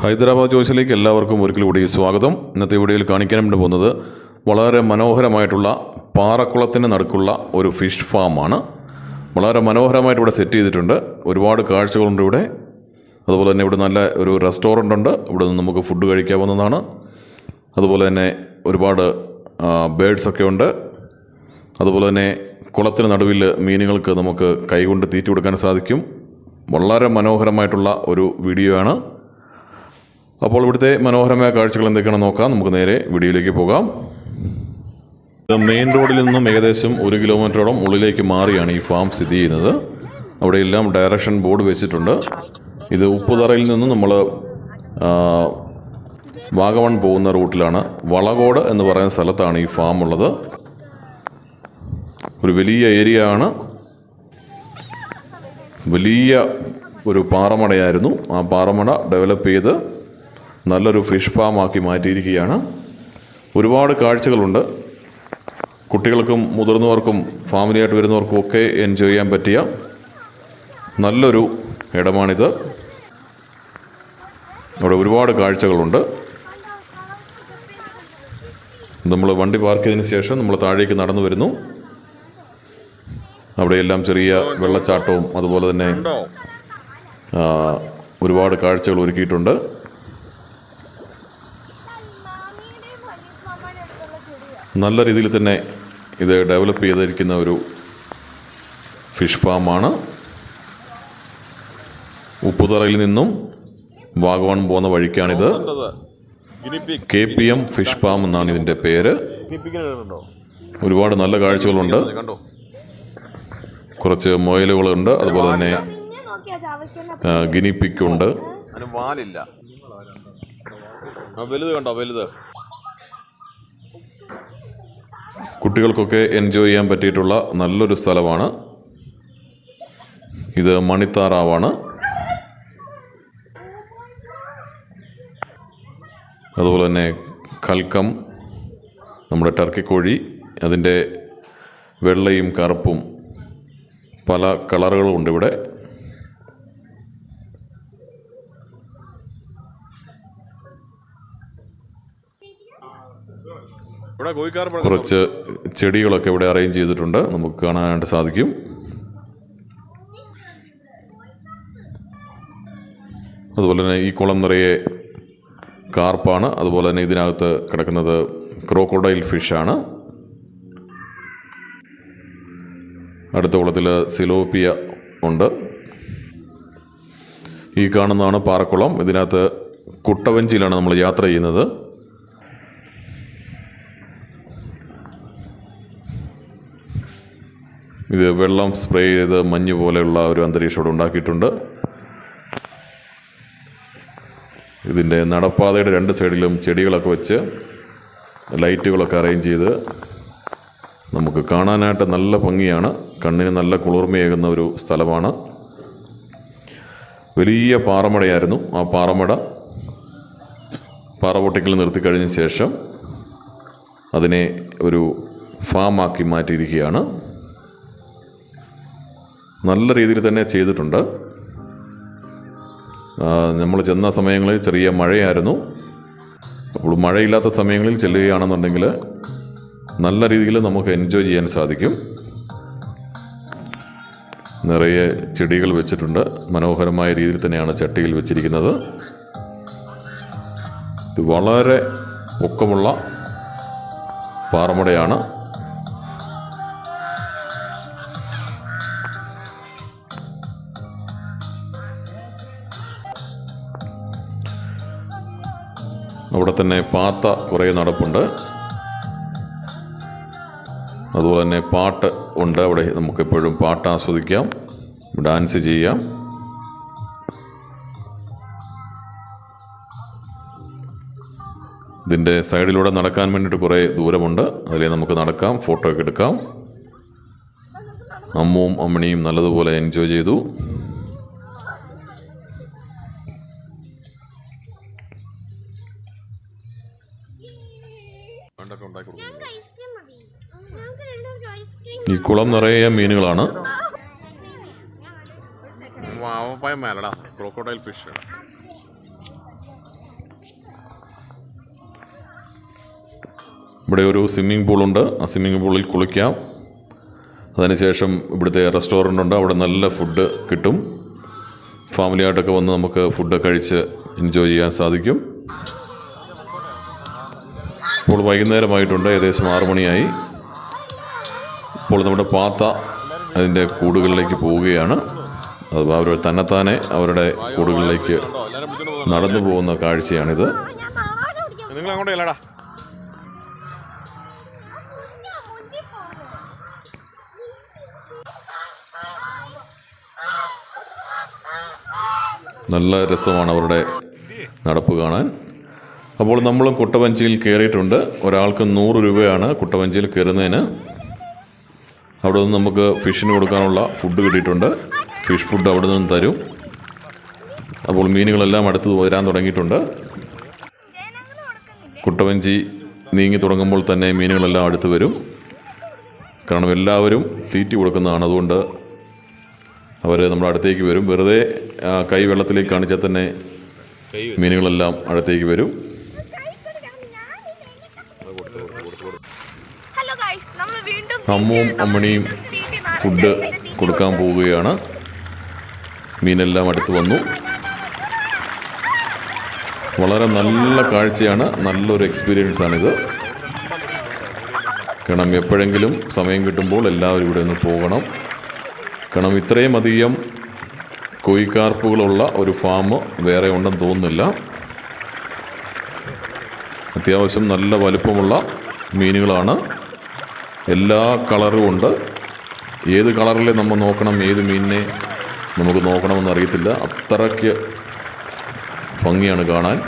ഹൈദരാബാദ് ചോയ്സിലേക്ക് എല്ലാവർക്കും ഒരിക്കൽ കൂടി സ്വാഗതം. ഇന്നത്തെ വീഡിയോയിൽ കാണിക്കാൻ വേണ്ടി പോകുന്നത് വളരെ മനോഹരമായിട്ടുള്ള പാറക്കുളത്തിന് നടുക്കുള്ള ഒരു ഫിഷ് ഫാമാണ്. വളരെ മനോഹരമായിട്ട് ഇവിടെ സെറ്റ് ചെയ്തിട്ടുണ്ട്. ഒരുപാട് കാഴ്ചകളുണ്ട് ഇവിടെ. അതുപോലെ തന്നെ ഇവിടെ നല്ല ഒരു റെസ്റ്റോറന്റ് ഉണ്ട്. ഇവിടെ നിന്ന് നമുക്ക് ഫുഡ് കഴിക്കാവുന്നതാണ്. അതുപോലെ തന്നെ ഒരുപാട് ബേഡ്സൊക്കെ ഉണ്ട്. അതുപോലെ തന്നെ കുളത്തിന് നടുവിൽ മീനുകൾക്ക് നമുക്ക് കൈകൊണ്ട് തീറ്റി കൊടുക്കാൻ സാധിക്കും. വളരെ മനോഹരമായിട്ടുള്ള ഒരു വീഡിയോ ആണ് അപ്പോൾ ഇവിടുത്തെ മനോഹരമായ കാഴ്ചകൾ എന്തൊക്കെയാണെന്ന് നോക്കാം. നമുക്ക് നേരെ വീഡിയോയിലേക്ക് പോകാം. മെയിൻ റോഡിൽ നിന്നും ഏകദേശം ഒരു കിലോമീറ്ററോളം ഉള്ളിലേക്ക് മാറിയാണ് ഈ ഫാം സ്ഥിതി ചെയ്യുന്നത്. അവിടെയെല്ലാം ഡയറക്ഷൻ ബോർഡ് വെച്ചിട്ടുണ്ട്. ഇത് ഉപ്പുതറയിൽ നിന്നും നമ്മൾ വാഗമൺ പോകുന്ന റൂട്ടിലാണ്. വളകോട് എന്ന് പറയുന്ന സ്ഥലത്താണ് ഈ ഫാം ഉള്ളത്. ഒരു വലിയ ഏരിയ ആണ്. വലിയ ഒരു പാറമടയായിരുന്നു. ആ പാറമട ഡെവലപ്പ് ചെയ്ത് നല്ലൊരു ഫിഷ് ഫാം ആക്കി മാറ്റിയിരിക്കുകയാണ്. ഒരുപാട് കാഴ്ചകളുണ്ട്. കുട്ടികൾക്കും മുതിർന്നവർക്കും ഫാമിലിയായിട്ട് വരുന്നവർക്കും ഒക്കെ എൻജോയ് ചെയ്യാൻ പറ്റിയ നല്ലൊരു ഇടമാണിത്. അവിടെ ഒരുപാട് കാഴ്ചകളുണ്ട്. നമ്മൾ വണ്ടി പാർക്ക് ചെയ്തതിന് ശേഷം നമ്മൾ താഴേക്ക് നടന്നു വരുന്നു. അവിടെയെല്ലാം ചെറിയ വെള്ളച്ചാട്ടവും അതുപോലെ തന്നെ ഒരുപാട് കാഴ്ചകൾ ഒരുക്കിയിട്ടുണ്ട്. നല്ല രീതിയിൽ തന്നെ ഇത് ഡെവലപ്പ് ചെയ്തിരിക്കുന്ന ഒരു ഫിഷ് ഫാമാണ് ഉപ്പുതറയിൽ നിന്നും വാഗവൺ പോകുന്ന വഴിക്കാണിത്. K P M fish farm എന്നാണ് ഇതിന്റെ പേര്. ഒരുപാട് നല്ല കാഴ്ചകളുണ്ട്. കുറച്ച് മുയലുകളുണ്ട്. അതുപോലെ തന്നെ ഗിനിപ്പിക്കുണ്ട്. വലുത് കണ്ടോ വലുത്? കുട്ടികൾക്കൊക്കെ എൻജോയ് ചെയ്യാൻ പറ്റിയിട്ടുള്ള നല്ലൊരു സ്ഥലമാണ്. ഇത് മണിത്താറാവാണ്. അതുപോലെ തന്നെ കൽക്കം നമ്മുടെ ടർക്കിക്കോഴി അതിന്റെ വെള്ളയും കറുപ്പും പല കളറുകളും ഉണ്ട് ഇവിടെ. കുറച്ച് ചെടികളൊക്കെ ഇവിടെ അറേഞ്ച് ചെയ്തിട്ടുണ്ട്. നമുക്ക് കാണാനായിട്ട് സാധിക്കും. അതുപോലെ തന്നെ ഈ കുളം നിറയെ കാർപ്പാണ്. അതുപോലെ തന്നെ ഇതിനകത്ത് കിടക്കുന്നത് ക്രോക്കോഡൈൽ ഫിഷാണ്. അടുത്ത കുളത്തിൽ സിലോപ്പിയ ഉണ്ട്. ഈ കാണുന്നതാണ് പാറക്കുളം. ഇതിനകത്ത് കുട്ടവഞ്ചിയിലാണ് നമ്മൾ യാത്ര ചെയ്യുന്നത്. ഇത് വെള്ളം സ്പ്രേ ചെയ്ത് മഞ്ഞ് പോലെയുള്ള ഒരു അന്തരീക്ഷം ഇവിടെ ഉണ്ടാക്കിയിട്ടുണ്ട്. ഇതിന്റെ നടപ്പാതയുടെ രണ്ട് സൈഡിലും ചെടികളൊക്കെ വെച്ച് ലൈറ്റുകളൊക്കെ അറേഞ്ച് ചെയ്ത് നമുക്ക് കാണാനായിട്ട് നല്ല ഭംഗിയാണ്. കണ്ണിന് നല്ല കുളിർമയേകുന്ന ഒരു സ്ഥലമാണ്. വലിയ പാറമടയായിരുന്നു. ആ പാറമട പാറ നിർത്തി നിർത്തിക്കഴിഞ്ഞ ശേഷം അതിനെ ഒരു ഫാമാക്കി മാറ്റിയിരിക്കുകയാണ്. നല്ല രീതിയിൽ തന്നെ ചെയ്തിട്ടുണ്ട്. നമ്മൾ ചെന്ന സമയങ്ങളിൽ ചെറിയ മഴയായിരുന്നു. അപ്പോൾ മഴയില്ലാത്ത സമയങ്ങളിൽ ചെല്ലുകയാണെന്നുണ്ടെങ്കിൽ നല്ല രീതിയിൽ നമുക്ക് എൻജോയ് ചെയ്യാൻ സാധിക്കും. നിറയെ ചെടികൾ വെച്ചിട്ടുണ്ട്. മനോഹരമായ രീതിയിൽ തന്നെയാണ് ചട്ടിയിൽ വെച്ചിരിക്കുന്നത്. ഇത് വളരെ പൊക്കമുള്ള പാറമടയാണ്. അവിടെ തന്നെ പാത്ത കുറേ നടപ്പുണ്ട്. അതുപോലെ തന്നെ പാട്ട് ഉണ്ട്. അവിടെ നമുക്കെപ്പോഴും പാട്ട് ആസ്വദിക്കാം ഡാൻസ് ചെയ്യാം. ഇതിന്റെ സൈഡിലൂടെ നടക്കാൻ വേണ്ടിയിട്ട് കുറേ ദൂരമുണ്ട്. അതിലേ നമുക്ക് നടക്കാം ഫോട്ടോ ഒക്കെ എടുക്കാം. അമ്മുവും അമ്മണിയും നല്ലതുപോലെ എൻജോയ് ചെയ്തു. ഈ കുളം നിറയെ മീനുകളാണ്. മേലടാ. ഫിഷ് ഇവിടെ ഒരു സ്വിമ്മിംഗ് പൂളുണ്ട് ആ സ്വിമ്മിംഗ് പൂളിൽ കുളിക്കാം. അതിനുശേഷം ഇവിടുത്തെ റെസ്റ്റോറന്റ് ഉണ്ട്. അവിടെ നല്ല ഫുഡ് കിട്ടും. ഫാമിലിയായിട്ടൊക്കെ വന്ന് നമുക്ക് ഫുഡ് കഴിച്ച് എൻജോയ് ചെയ്യാൻ സാധിക്കും. ഇപ്പോൾ വൈകുന്നേരമായിട്ടുണ്ട്. ഏകദേശം ആറു മണിയായി. ഇപ്പോൾ നമ്മുടെ പാത്ത അതിന്റെ കൂടുകളിലേക്ക് പോവുകയാണ്. അത് അവർ തന്നെത്താനെ അവരുടെ കൂടുകളിലേക്ക് നടന്നു പോകുന്ന കാഴ്ചയാണിത്. നിങ്ങൾ അങ്ങോട്ട് നല്ല രസമാണ് അവരുടെ നടപ്പ് കാണാൻ. അപ്പോൾ നമ്മളും കുട്ടവഞ്ചിയിൽ കയറിയിട്ടുണ്ട് ഒരാൾക്ക് നൂറ് രൂപയാണ് കുട്ടവഞ്ചിയിൽ കയറുന്നതിന്. അവിടെ നിന്ന് നമുക്ക് ഫിഷിന് കൊടുക്കാനുള്ള ഫുഡ് കിട്ടിയിട്ടുണ്ട്. ഫിഷ് ഫുഡ് അവിടെ നിന്ന് തരും. അപ്പോൾ മീനുകളെല്ലാം അടുത്ത് വരാൻ തുടങ്ങിയിട്ടുണ്ട്. കുട്ടവഞ്ചി നീങ്ങി തുടങ്ങുമ്പോൾ തന്നെ മീനുകളെല്ലാം അടുത്ത് വരും. കാരണം എല്ലാവരും തീറ്റി കൊടുക്കുന്നതാണ്. അതുകൊണ്ട് അവർ നമ്മുടെ അടുത്തേക്ക് വരും. വെറുതെ കൈ വെള്ളത്തിലേക്ക് കാണിച്ചാൽ തന്നെ മീനുകളെല്ലാം അടുത്തേക്ക് വരും. അമ്മുവും അമ്മണിയും ഫുഡ് കൊടുക്കാൻ പോവുകയാണ്. മീനെല്ലാം അടുത്ത് വന്നു. വളരെ നല്ല കാഴ്ചയാണ്. നല്ലൊരു എക്സ്പീരിയൻസ് ആണിത്. കാരണം എപ്പോഴെങ്കിലും സമയം കിട്ടുമ്പോൾ എല്ലാവരും ഇവിടെ നിന്ന് പോകണം. കാരണം ഇത്രയും അധികം കൊയ്ക്കാർപ്പുകളുള്ള ഒരു ഫാം വേറെ ഉണ്ടെന്ന് തോന്നുന്നില്ല. അത്യാവശ്യം നല്ല വലുപ്പമുള്ള മീനുകളാണ്. എല്ലാ കളറും ഉണ്ട്. ഏത് കളറിലെ നമ്മൾ നോക്കണം ഏത് മീനിനെ നമുക്ക് നോക്കണമെന്ന് അറിയത്തില്ല. അത്രയ്ക്ക് ഭംഗിയാണ് കാണാൻ.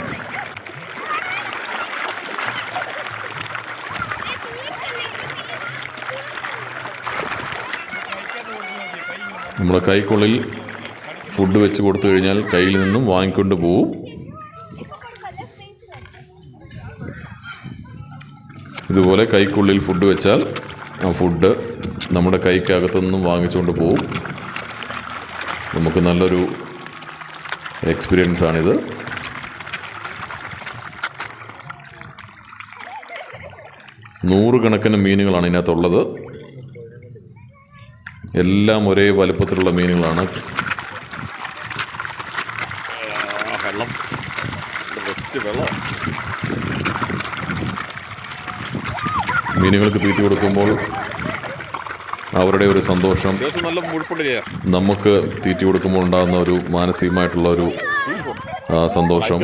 നമ്മുടെ കൈക്കുള്ളിൽ ഫുഡ് വെച്ച് കൊടുത്തു കഴിഞ്ഞാൽ കയ്യിൽ നിന്നും വാങ്ങിക്കൊണ്ട് പോവും. ഇതുപോലെ കൈക്കുള്ളിൽ ഫുഡ് വെച്ചാൽ ഫുഡ് നമ്മുടെ കൈക്കകത്തു നിന്നും വാങ്ങിച്ചുകൊണ്ട് പോവും. നമുക്ക് നല്ലൊരു എക്സ്പീരിയൻസ് ആണിത്. നൂറുകണക്കിന് മീനുകളാണ് ഇതിനകത്തുള്ളത്. എല്ലാം ഒരേ വലുപ്പത്തിലുള്ള മീനുകളാണ് ആ, വെള്ളം ബെസ്റ്റ് വെള്ളം മീനുകൾക്ക് തീറ്റി കൊടുക്കുമ്പോൾ അവരുടെ ഒരു സന്തോഷം നമുക്ക് തീറ്റി കൊടുക്കുമ്പോൾ ഉണ്ടാകുന്ന ഒരു മാനസികമായിട്ടുള്ള ഒരു സന്തോഷം.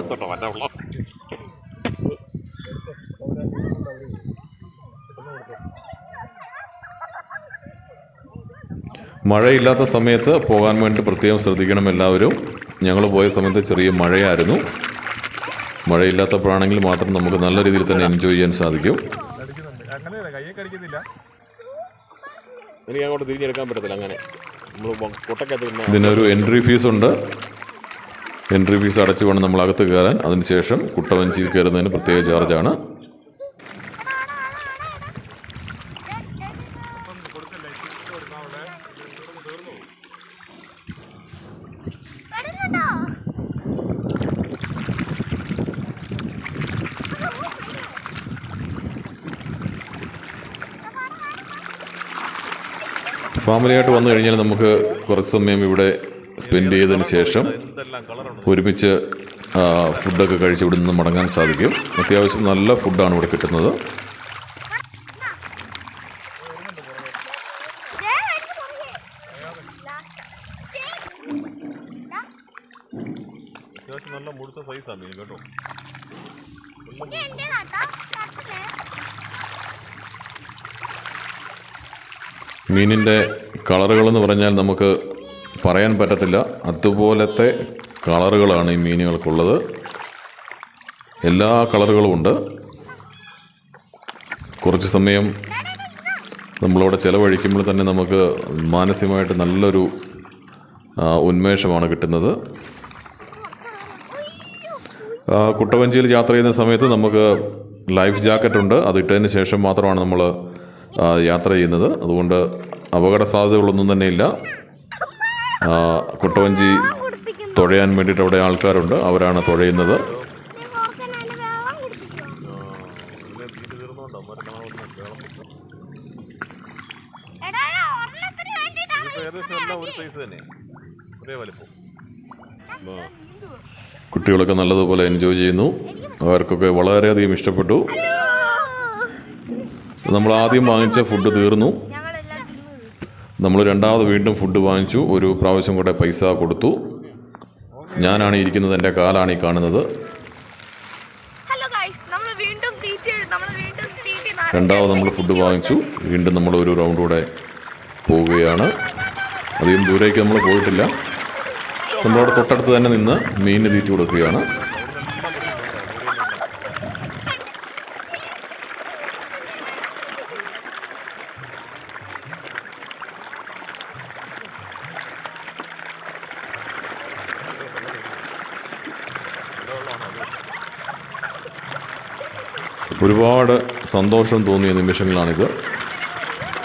മഴയില്ലാത്ത സമയത്ത് പോകാൻ വേണ്ടി പ്രത്യേകം ശ്രദ്ധിക്കണം എല്ലാവരും. ഞങ്ങൾ പോയ സമയത്ത് ചെറിയ മഴയായിരുന്നു. മഴയില്ലാത്തപ്പോഴാണെങ്കിൽ മാത്രം നമുക്ക് നല്ല രീതിയിൽ തന്നെ എൻജോയ് ചെയ്യാൻ സാധിക്കും. എനിക്ക് അങ്ങോട്ട് തിരിഞ്ഞെടുക്കാൻ പറ്റത്തില്ല അങ്ങനെ. നമ്മൾ കൊട്ടക്കകത്ത് ഇതിനൊരു എൻട്രി ഫീസ് ഉണ്ട്. എൻട്രി ഫീസ് അടച്ചു വേണം നമ്മൾ അകത്ത് കയറാൻ അതിനുശേഷം കുട്ടവഞ്ചിയിൽ കയറുന്നതിന് പ്രത്യേക ചാർജാണ് ഫാമിലിയായിട്ട് വന്നു കഴിഞ്ഞാൽ നമുക്ക് കുറച്ച് സമയം ഇവിടെ സ്പെൻഡ് ചെയ്തതിന് ശേഷം ഒരുമിച്ച് ഫുഡൊക്കെ കഴിച്ച് ഇവിടെ നിന്ന് മടങ്ങാൻ സാധിക്കും. അത്യാവശ്യം നല്ല ഫുഡാണ് ഇവിടെ കിട്ടുന്നത്. അത്യാവശ്യം നല്ല മുഴുത്ത സൈസാണ് മീൻ കേട്ടോ. മീനിന്റെ കളറുകളെന്ന് പറഞ്ഞാൽ നമുക്ക് പറയാൻ പറ്റത്തില്ല. അതുപോലത്തെ കളറുകളാണ് ഈ മീനുകൾക്കുള്ളത്. എല്ലാ കളറുകളും ഉണ്ട്. കുറച്ച് സമയം നമ്മളവിടെ ചിലവഴിക്കുമ്പോൾ തന്നെ നമുക്ക് മാനസികമായിട്ട് നല്ലൊരു ഉന്മേഷമാണ് കിട്ടുന്നത്. കുട്ടവഞ്ചിയിൽ യാത്ര ചെയ്യുന്ന സമയത്ത് നമുക്ക് ലൈഫ് ജാക്കറ്റ് ഉണ്ട് അത് ഇട്ടതിന് ശേഷം മാത്രമാണ് നമ്മൾ യാത്ര ചെയ്യുന്നത്. അതുകൊണ്ട് അപകട സാധ്യതകളൊന്നും തന്നെ ഇല്ല കുട്ടവഞ്ചി തുഴയാൻ വേണ്ടിയിട്ട് അവിടെ ആൾക്കാരുണ്ട്. അവരാണ് തുഴയുന്നത്. കുട്ടികളൊക്കെ നല്ലതുപോലെ എൻജോയ് ചെയ്യുന്നു. അവർക്കൊക്കെ വളരെയധികം ഇഷ്ടപ്പെട്ടു. നമ്മൾ ആദ്യം വാങ്ങിച്ച ഫുഡ് തീർന്നു. നമ്മൾ രണ്ടാമത് വീണ്ടും ഫുഡ് വാങ്ങിച്ചു. ഒരു പ്രാവശ്യം കൂടെ പൈസ കൊടുത്തു. ഞാനാണ് ഇരിക്കുന്നത് എന്റെ കാലാണ് ഈ കാണുന്നത്. രണ്ടാമത് നമ്മൾ ഫുഡ് വാങ്ങിച്ചു. വീണ്ടും നമ്മൾ ഒരു റൗണ്ട് കൂടെ പോവുകയാണ്. അധികം ദൂരേക്ക് നമ്മൾ പോയിട്ടില്ല. നമ്മളവിടെ തൊട്ടടുത്ത് തന്നെ നിന്ന് മീനിന് തീറ്റി കൊടുക്കുകയാണ്. ഒരുപാട് സന്തോഷം തോന്നിയ നിമിഷങ്ങളാണിത്.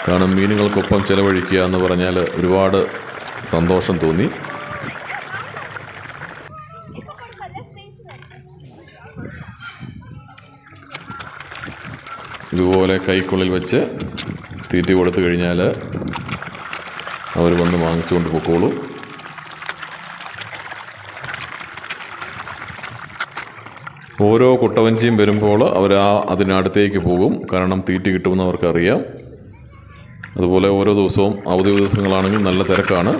കാരണം മീനുകൾക്കൊപ്പം ചിലവഴിക്കുക എന്ന് പറഞ്ഞാൽ ഒരുപാട് സന്തോഷം തോന്നി. ഇതുപോലെ കൈക്കുള്ളിൽ വെച്ച് തീറ്റി കൊടുത്തു കഴിഞ്ഞാൽ അവർ വന്ന് വാങ്ങിച്ചുകൊണ്ട് പൊക്കോളും. ഓരോ കുട്ടവഞ്ചിയും വരുമ്പോൾ അവർ ആ അതിനടുത്തേക്ക് പോകും കാരണം തീറ്റി കിട്ടുമെന്ന് അവർക്കറിയാം അതുപോലെ ഓരോ ദിവസവും അവധി ദിവസങ്ങളാണെങ്കിൽ നല്ല തിരക്കാണ്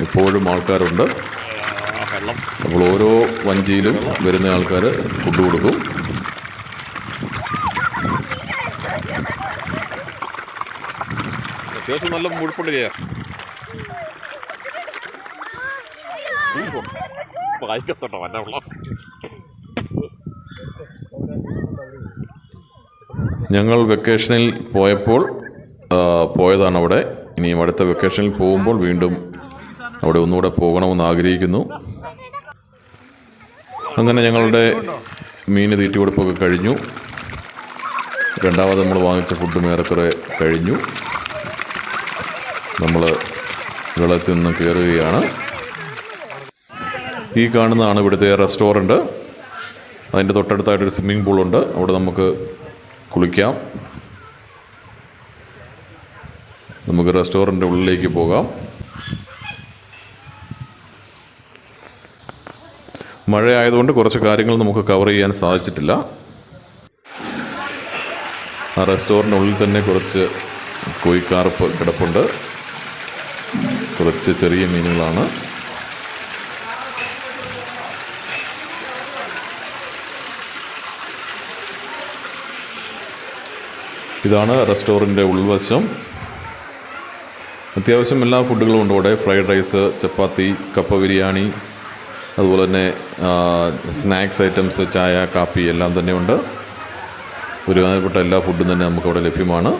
ഇപ്പോഴും ആൾക്കാരുണ്ട് അപ്പോൾ ഓരോ വഞ്ചിയിലും വരുന്ന ആൾക്കാർ ഫുഡ് കൊടുക്കും അത്യാവശ്യം നല്ല മുഴുപ്പുണ്ട് ചെയ്യാം വായിക്കത്തോട്ടോ വല്ല വെള്ളം ഞങ്ങൾ വെക്കേഷനിൽ പോയപ്പോൾ പോയതാണ് അവിടെ. ഇനിയും അടുത്ത വെക്കേഷനിൽ പോകുമ്പോൾ വീണ്ടും അവിടെ ഒന്നുകൂടെ പോകണമെന്ന് ആഗ്രഹിക്കുന്നു. അങ്ങനെ ഞങ്ങളുടെ മീൻ തീറ്റിക്കൊടുപ്പൊക്കെ കഴിഞ്ഞു. രണ്ടാമത് നമ്മൾ വാങ്ങിച്ച ഫുഡും ഏറെക്കുറെ കഴിഞ്ഞു. നമ്മൾ വെള്ളത്തിൽ നിന്ന് കയറുകയാണ്. ഈ കാണുന്നതാണ് ഇവിടുത്തെ റെസ്റ്റോറന്റ് അതിന്റെ തൊട്ടടുത്തായിട്ടൊരു സ്വിമ്മിംഗ് പൂളുണ്ട് അവിടെ നമുക്ക് കുളിക്കാം. നമുക്ക് റെസ്റ്റോറന്റ് ഉള്ളിലേക്ക് പോകാം. മഴയായതുകൊണ്ട് കുറച്ച് കാര്യങ്ങൾ നമുക്ക് കവർ ചെയ്യാൻ സാധിച്ചിട്ടില്ല. ആ റെസ്റ്റോറന്റിനുള്ളിൽ തന്നെ കുറച്ച് കോഴിക്കാർപ്പ് കിടപ്പുണ്ട്. കുറച്ച് ചെറിയ മീനുകളാണ്. ഇതാണ് റെസ്റ്റോറന്റിന്റെ ഉൾവശം. അത്യാവശ്യം എല്ലാ ഫുഡുകളും ഉണ്ട് ഇവിടെ. ഫ്രൈഡ് റൈസ് ചപ്പാത്തി കപ്പ ബിരിയാണി അതുപോലെ തന്നെ സ്നാക്സ് ഐറ്റംസ് ചായ കാപ്പി എല്ലാം തന്നെ ഉണ്ട്. ഒരുപാട് എല്ലാ ഫുഡും തന്നെ നമുക്കവിടെ ലഭ്യമാണ്.